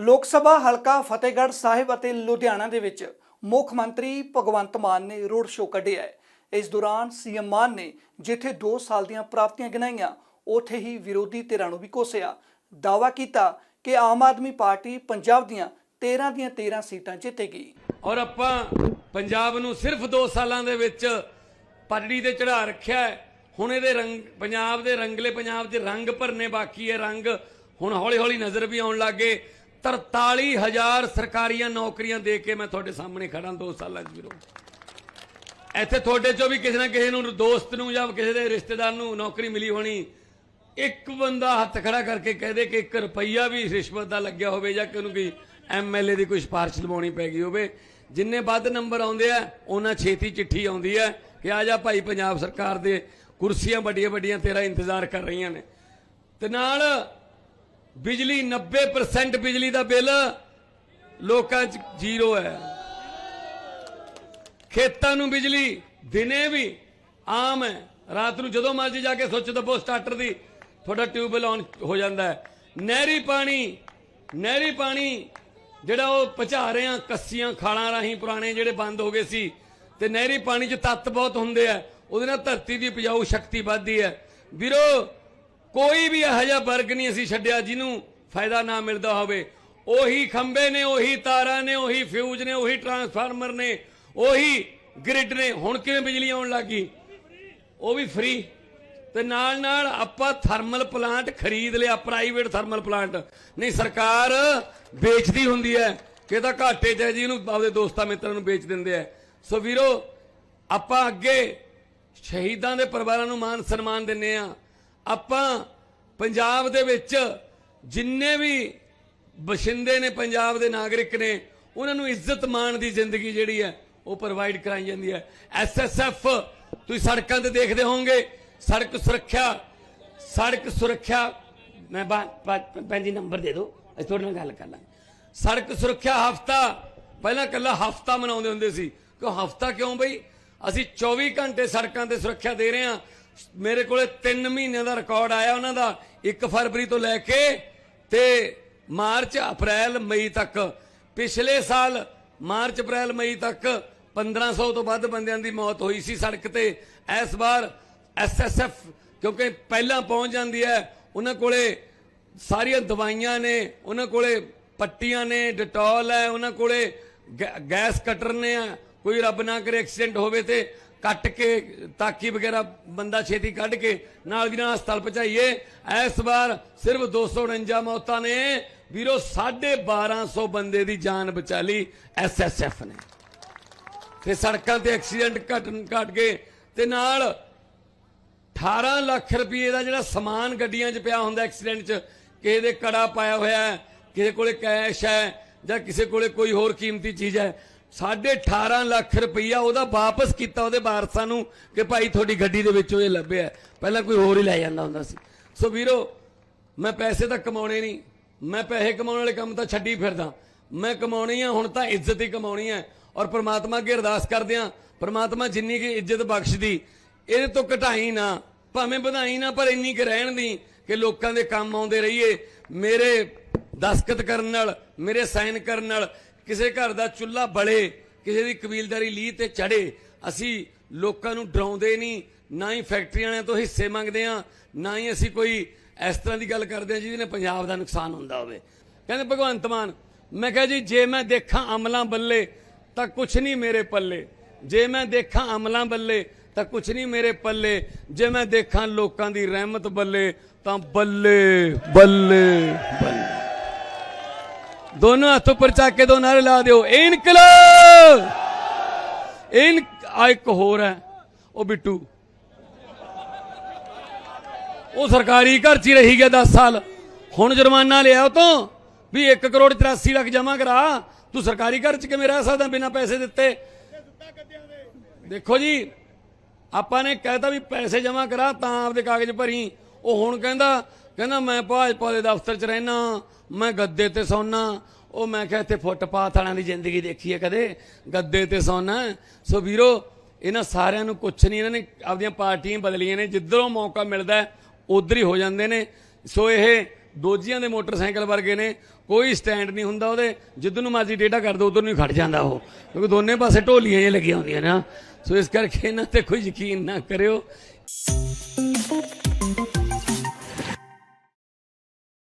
ਲੋਕ ਸਭਾ ਹਲਕਾ ਫਤਿਹਗੜ੍ਹ ਸਾਹਿਬ ਅਤੇ ਲੁਧਿਆਣਾ ਦੇ ਵਿੱਚ ਮੁੱਖ ਮੰਤਰੀ ਭਗਵੰਤ ਮਾਨ ਨੇ ਰੋਡ ਸ਼ੋਅ ਕੱਢਿਆ ਹੈ। ਇਸ ਦੌਰਾਨ ਸੀਐਮ ਮਾਨ ਨੇ ਜਿੱਥੇ 2 ਸਾਲ ਦੀਆਂ ਪ੍ਰਾਪਤੀਆਂ ਗਿਣਾਈਆਂ, ਉੱਥੇ ਹੀ ਵਿਰੋਧੀ ਧਿਰਾਂ ਨੂੰ ਵੀ ਕੋਸਿਆ। ਦਾਅਵਾ ਕੀਤਾ ਕਿ ਆਮ ਆਦਮੀ ਪਾਰਟੀ ਪੰਜਾਬ ਦੀਆਂ 13 ਦੀਆਂ 13 ਸੀਟਾਂ ਜਿੱਤੇਗੀ। ਔਰ ਆਪਾਂ ਪੰਜਾਬ ਨੂੰ ਸਿਰਫ 2 ਸਾਲਾਂ ਦੇ ਵਿੱਚ ਪਟੜੀ ਤੇ ਚੜਾ ਰੱਖਿਆ ਹੈ। ਹੁਣ ਇਹਦੇ ਰੰਗ, ਪੰਜਾਬ ਦੇ ਰੰਗਲੇ ਪੰਜਾਬ ਦੇ ਰੰਗ ਭਰਨੇ ਬਾਕੀ ਹੈ। ਰੰਗ ਹੁਣ ਹੌਲੀ ਹੌਲੀ ਨਜ਼ਰ ਵੀ ਆਉਣ ਲੱਗੇ 43000 ਸਰਕਾਰੀਆਂ ਨੌਕਰੀਆਂ ਦੇ ਕੇ ਮੈਂ ਤੁਹਾਡੇ ਸਾਹਮਣੇ ਖੜਾ 2 ਸਾਲਾਂ 'ਚ ਵੀਰੋ। ਇੱਥੇ ਤੁਹਾਡੇ ਚੋਂ ਵੀ ਕਿਸੇ ਨਾ ਕਿਸੇ ਨੂੰ ਦੋਸਤ ਨੂੰ ਜਾਂ ਕਿਸੇ ਦੇ ਰਿਸ਼ਤੇਦਾਰ ਨੂੰ ਨੌਕਰੀ ਮਿਲੀ ਹੋਣੀ, ਇੱਕ ਬੰਦਾ ਹੱਥ ਖੜਾ ਕਰਕੇ ਕਹਿ ਦੇ ਕਿ 1 ਰੁਪਈਆ ਵੀ ਰਿਸ਼ਵਤ ਦਾ ਲੱਗਿਆ ਹੋਵੇ ਜਾਂ ਕਿ ਉਹਨੂੰ ਕੋਈ ਐਮਐਲਏ ਦੀ ਕੋਈ ਸਿਫਾਰਿਸ਼ ਲਵਾਉਣੀ ਪੈ ਗਈ ਹੋਵੇ, ਜਿੰਨੇ ਵੱਧ ਨੰਬਰ ਆਉਂਦੇ ਆ, ਉਹਨਾਂ ਛੇਤੀ ਚਿੱਠੀ ਆਉਂਦੀ ਹੈ ਕਿ ਆ ਜਾ ਭਾਈ ਪੰਜਾਬ ਸਰਕਾਰ ਦੇ ਕੁਰਸੀਆਂ ਵੱਡੀਆਂ ਵੱਡੀਆਂ ਤੇਰਾ ਇੰਤਜ਼ਾਰ ਕਰ ਰਹੀਆਂ ਨੇ। ਤੇ ਨਾਲ ਬਿਜਲੀ 90% ਬਿਜਲੀ ਦਾ ਬਿੱਲ ਲੋਕਾਂ 'ਚ ਜ਼ੀਰੋ ਹੈ। ਖੇਤਾਂ ਨੂੰ ਬਿਜਲੀ ਦਿਨੇ ਵੀ ਆਮ ਹੈ। ਰਾਤ ਨੂੰ ਜਦੋਂ ਮਰਜ਼ੀ ਜਾ ਕੇ ਸੁੱਚ ਦੱਬੋ ਸਟਾਰਟਰ ਦੀ ਤੁਹਾਡਾ ਟਿਊਬਵੈਲ ਔਨ ਹੋ ਜਾਂਦਾ ਹੈ। ਨਹਿਰੀ ਪਾਣੀ ਨਹਿਰੀ ਪਾਣੀ ਜਿਹੜਾ ਉਹ ਪਚਾ ਰਹੇ ਆ ਕੱਸੀਆਂ, ਖਾਲਾਂ ਰਾਹੀਂ ਪੁਰਾਣੇ ਜਿਹੜੇ ਬੰਦ ਹੋ ਗਏ ਸੀ ਤੇ ਨਹਿਰੀ ਪਾਣੀ 'ਚ ਤੱਤ ਬਹੁਤ ਹੁੰਦੇ ਆ। ਉਹਦੇ ਨਾਲ ਧਰਤੀ ਦੀ ਉਪਜਾਊ ਸ਼ਕਤੀ ਵੱਧਦੀ ਹੈ। ਵੀਰੋ ਕੋਈ ਵੀ ਇਹੋ ਜਿਹਾ ਵਰਗ ਨਹੀਂ ਅਸੀਂ ਛੱਡਿਆ ਜਿਹਨੂੰ ਫਾਇਦਾ ਨਾ ਮਿਲਦਾ ਹੋਵੇ। ਉਹੀ ਖੰਬੇ ਨੇ, ਉਹੀ ਤਾਰਾਂ ਨੇ, ਉਹੀ ਫਿਊਜ਼ ਨੇ, ਉਹੀ ਟਰਾਂਸਫਾਰਮਰ ਨੇ, ਉਹੀ ਗ੍ਰਿਡ ਨੇ। ਹੁਣ ਕਿਵੇਂ ਬਿਜਲੀ ਆਉਣ ਲੱਗੀ? ਉਹ ਵੀ ਫ੍ਰੀ ਤੇ ਨਾਲ ਨਾਲ ਆਪਾਂ ਥਰਮਲ ਪਲਾਂਟ ਖਰੀਦ ਲਿਆ ਪ੍ਰਾਈਵੇਟ ਥਰਮਲ ਪਲਾਂਟ ਨਹੀਂ, ਸਰਕਾਰ ਵੇਚਦੀ ਹੁੰਦੀ ਹੈ ਕਿ ਤਾਂ ਘਾਟੇ 'ਚ ਹੈ ਜੀ ਇਹਨੂੰ ਆਪਦੇ ਦੋਸਤਾਂ ਮਿੱਤਰਾਂ ਨੂੰ ਵੇਚ ਦਿੰਦੇ ਆ। ਸੋ ਵੀਰੋ, ਆਪਾਂ ਅੱਗੇ ਸ਼ਹੀਦਾਂ ਦੇ ਪਰਿਵਾਰਾਂ ਨੂੰ ਮਾਨ ਸਨਮਾਨ ਦਿੰਨੇ ਆ ਆਪਾਂ ਪੰਜਾਬ ਦੇ ਵਿੱਚ ਜਿੰਨੇ ਵੀ ਬਸ਼ਿੰਦੇ ਨੇ, ਪੰਜਾਬ ਦੇ ਨਾਗਰਿਕ ਨੇ, ਉਹਨਾਂ ਨੂੰ ਇੱਜ਼ਤ ਮਾਣ ਦੀ ਜ਼ਿੰਦਗੀ ਜਿਹੜੀ ਹੈ, ਉਹ ਪ੍ਰੋਵਾਈਡ ਕਰਾਈ ਜਾਂਦੀ ਹੈ। ਐਸਐਸਐਫ ਤੁਸੀਂ ਸੜਕਾਂ ਤੇ ਦੇਖਦੇ ਹੋਵੋਗੇ, ਸੜਕ ਸੁਰੱਖਿਆ ਸੜਕ ਸੁਰੱਖਿਆ, ਮੈਂ ਭੈਣ ਨੰਬਰ ਦੇ ਦਿਓ, ਅਸੀਂ ਤੁਹਾਡੇ ਨਾਲ ਗੱਲ ਕਰ ਲਾਂਗੇ। ਸੜਕ ਸੁਰੱਖਿਆ ਹਫਤਾ, ਪਹਿਲਾਂ ਕੱਲਾ ਹਫਤਾ ਮਨਾਉਂਦੇ ਹੁੰਦੇ ਸੀ। ਕਿ ਹਫਤਾ ਕਿਉਂ ਬਈ? ਅਸੀਂ 24 ਘੰਟੇ ਸੜਕਾਂ ਤੇ ਸੁਰੱਖਿਆ ਦੇ ਰਹੇ ਹਾਂ ਮੇਰੇ ਕੋਲੇ 3 ਮਹੀਨਿਆਂ ਦਾ ਰਿਕਾਰਡ ਆਇਆ ਉਹਨਾਂ ਦਾ 1 ਫਰਵਰੀ ਤੋਂ ਲੈ ਕੇ ਤੇ ਮਾਰਚ, ਅਪ੍ਰੈਲ, ਮਈ ਤੱਕ। ਪਿਛਲੇ ਸਾਲ ਮਾਰਚ, ਅਪ੍ਰੈਲ, ਮਈ ਤੱਕ 1500 ਤੋਂ ਵੱਧ ਬੰਦਿਆਂ ਦੀ ਮੌਤ ਹੋਈ ਸੀ ਸੜਕ ਤੇ। ਇਸ ਵਾਰ ਐਸਐਸਐਫ ਕਿਉਂਕਿ ਪਹਿਲਾਂ ਪਹੁੰਚ ਜਾਂਦੀ ਹੈ, ਉਹਨਾਂ ਕੋਲੇ ਸਾਰੀਆਂ ਦਵਾਈਆਂ ਨੇ, ਉਹਨਾਂ ਕੋਲੇ ਪੱਟੀਆਂ ਨੇ, ਡਟੋਲ ਹੈ, ਉਹਨਾਂ ਕੋਲੇ ਗੈ- ਗੈਸ ਕਟਰ ਨੇ ਕੋਈ ਰੱਬ ਨਾ ਕਰੇ ਐਕਸੀਡੈਂਟ ਹੋਵੇ ਤੇ ਕੱਟ ਕੇ ਤਾਕੀ ਵਗੈਰਾ ਬੰਦਾ ਛੇਤੀ ਕੱਢ ਕੇ ਨਾਲ ਦੀ ਨਾਲ ਹਸਪਤਾਲ ਪਹੁੰਚਾਈਏ। ਇਸ ਵਾਰ ਸਿਰਫ 249 ਮੌਤਾਂ ਨੇ। ਵੀਰੋ 1250 ਬੰਦੇ ਦੀ ਜਾਨ ਬਚਾ ਲਈ ਐਸਐਸਐਫ ਨੇ। ਤੇ ਸੜਕਾਂ ਤੇ ਐਕਸੀਡੈਂਟ ਘਟ ਘਟ ਗਏ ਤੇ ਨਾਲ 18 ਲੱਖ ਰੁਪਏ ਦਾ ਜਿਹੜਾ ਸਮਾਨ ਗੱਡੀਆਂ 'ਚ ਪਿਆ ਹੁੰਦਾ ਐਕਸੀਡੈਂਟ 'ਚ, ਕਿਸੇ ਦੇ ਕੜਾ ਪਾਇਆ ਹੋਇਆ ਹੈ, ਕਿਸੇ ਕੋਲੇ ਕੈਸ਼ ਹੈ ਜਾਂ ਕਿਸੇ ਕੋਲੇ ਕੋਈ ਹੋਰ ਕੀਮਤੀ ਚੀਜ਼ ਹੈ ਸਾਢੇ 18 ਲੱਖ ਰੁਪਈਆ ਉਹਦਾ ਵਾਪਸ ਕੀਤਾ ਉਹਦੇ ਵਾਰਸਾਂ ਨੂੰ ਕਿ ਭਾਈ ਤੁਹਾਡੀ ਗੱਡੀ ਦੇ ਵਿੱਚੋਂ ਇਹ ਲੱਭਿਆ। ਪਹਿਲਾਂ ਕੋਈ ਹੋਰ ਹੀ ਲੈ ਜਾਂਦਾ ਹੁੰਦਾ ਸੀ। ਸੋ ਵੀਰੋ, ਮੈਂ ਪੈਸੇ ਤਾਂ ਕਮਾਉਣੇ ਨਹੀਂ। ਮੈਂ ਪੈਸੇ ਕਮਾਉਣ ਵਾਲੇ ਕੰਮ ਤਾਂ ਛੱਡੀ ਫਿਰਦਾ। ਮੈਂ ਕਮਾਉਣੀ ਆ, ਹੁਣ ਤਾਂ ਇੱਜ਼ਤ ਹੀ ਕਮਾਉਣੀ ਹੈ ਔਰ ਪ੍ਰਮਾਤਮਾ ਅੱਗੇ ਅਰਦਾਸ ਕਰਦੇ ਆ, ਪ੍ਰਮਾਤਮਾ ਜਿੰਨੀ ਕੀ ਇੱਜ਼ਤ ਬਖਸ਼ਦੀ, ਇਹਦੇ ਤੋਂ ਘਟਾਈ ਨਾ, ਭਾਵੇਂ ਵਧਾਈ ਨਾ, ਪਰ ਇੰਨੀ ਕਿ ਰਹਿਣ ਦੀ ਕਿ ਲੋਕਾਂ ਦੇ ਕੰਮ ਆਉਂਦੇ ਰਹੀਏ। ਮੇਰੇ ਦਸਖਤ ਕਰਨ ਨਾਲ, ਮੇਰੇ ਸਾਈਨ ਕਰਨ ਨਾਲ ਕਿਸੇ ਘਰ ਦਾ ਚੁੱਲ੍ਹਾ ਬਲੇ ਕਿਸੇ ਦੀ ਕਬੀਲਦਾਰੀ ਲੀਹ ਤੇ ਚੜੇ ਅਸੀਂ ਲੋਕਾਂ ਨੂੰ ਡਰਾਉਂਦੇ ਨਹੀਂ, ਨਾ ਹੀ ਫੈਕਟਰੀਆਂ ਵਾਲਿਆਂ ਤੋਂ ਹਿੱਸੇ ਮੰਗਦੇ ਆ ਨਾ ਹੀ ਅਸੀਂ ਕੋਈ ਇਸ ਤਰ੍ਹਾਂ ਦੀ ਗੱਲ ਕਰਦੇ ਆ ਜਿਹਦੇ ਨਾਲ ਪੰਜਾਬ ਦਾ ਨੁਕਸਾਨ ਹੁੰਦਾ ਹੋਵੇ। ਕਹਿੰਦੇ ਭਗਵੰਤ ਮਾਨ, ਮੈਂ ਕਿਹਾ ਜੀ, ਜੇ ਮੈਂ ਦੇਖਾਂ ਅਮਲਾਂ ਬੱਲੇ, ਤਾਂ ਕੁਛ ਨਹੀਂ ਮੇਰੇ ਪੱਲੇ। ਜੇ ਮੈਂ ਦੇਖਾਂ ਅਮਲਾਂ ਬੱਲੇ, ਤਾਂ ਕੁਛ ਨਹੀਂ ਮੇਰੇ ਪੱਲੇ। ਜੇ ਮੈਂ ਦੇਖਾਂ ਲੋਕਾਂ ਦੀ ਰਹਿਮਤ ਬੱਲੇ, ਤਾਂ ਬੱਲੇ ਬੱਲੇ ਬੱਲੇ। ਦੋਨੋਂ ਹੱਥ ਉੱਪਰ ਚੱਕ ਕੇ ਦੋ ਨਾਰੇ ਲਾ ਦਿਓ ਇਨਕਲਾਬ ਇਨ ਆ ਇੱਕ ਹੋਰ ਹੈ ਉਹ ਬਿੱਟੂ ਉਹ ਸਰਕਾਰੀ ਘਰ 'ਚ ਹੀ ਰਹੀ ਗਿਆ 10 ਸਾਲ ਹੁਣ ਜੁਰਮਾਨਾ ਲਿਆ ਉਹ ਤੋਂ ਵੀ 1 ਕਰੋੜ 83 ਲੱਖ ਜਮਾ ਕਰਾ ਤੂੰ ਸਰਕਾਰੀ ਘਰ 'ਚ ਕਿਵੇਂ ਰਹਿ ਸਕਦਾ ਬਿਨਾਂ ਪੈਸੇ ਦਿੱਤੇ ਦੇਖੋ ਜੀ ਆਪਾਂ ਨੇ ਕਹਿਤਾ ਵੀ ਪੈਸੇ ਜਮਾ ਕਰਾ ਤਾਂ ਆਪਦੇ ਕਾਗਜ਼ ਭਰੀ ਉਹ ਹੁਣ ਕਹਿੰਦਾ ਕਹਿੰਦਾ ਮੈਂ ਭਾਜਪਾ ਦੇ ਦਫ਼ਤਰ 'ਚ ਰਹਿਣਾ ਮੈਂ ਗੱਦੇ ਤੇ ਸੌਣਾ ਉਹ ਮੈਂ ਕਿਹਾ ਇੱਥੇ ਫੁੱਟਪਾਥ ਵਾਲਿਆਂ ਦੀ ਜ਼ਿੰਦਗੀ ਦੇਖੀ ਹੈ ਕਦੇ? ਗੱਦੇ ਤੇ ਸੌਣਾ ਸੋ ਵੀਰੋ ਇਹਨਾਂ ਸਾਰਿਆਂ ਨੂੰ ਕੁਛ ਨਹੀਂ ਇਹਨਾਂ ਨੇ ਆਪਦੀਆਂ ਪਾਰਟੀਆਂ ਬਦਲੀਆਂ ਨੇ ਜਿੱਧਰੋਂ ਮੌਕਾ ਮਿਲਦਾ ਹੈ, ਉੱਧਰ ਹੀ ਹੋ ਜਾਂਦੇ ਨੇ। ਸੋ ਇਹ ਦੋਜੀਆਂ ਦੇ ਮੋਟਰਸਾਈਕਲ ਵਰਗੇ ਨੇ ਕੋਈ ਸਟੈਂਡ ਨਹੀਂ ਹੁੰਦਾ ਉਹਦੇ ਜਿੱਧਰ ਨੂੰ ਮਰਜ਼ੀ ਡੇਟਾ ਕਰ ਦੋ ਉਧਰ ਨੂੰ ਹੀ ਖੜ ਜਾਂਦਾ ਉਹ। ਕਿਉਂਕਿ ਦੋਨੇ ਪਾਸੇ ਢੋਲੀਆਂ ਜਿਹੀਆਂ ਲੱਗੀਆਂ ਹੁੰਦੀਆਂ ਨੇ ਨਾ ਸੋ ਇਸ ਕਰਕੇ ਇਹਨਾਂ ਤੇ ਕੋਈ ਯਕੀਨ ਨਾ ਕਰਿਓ।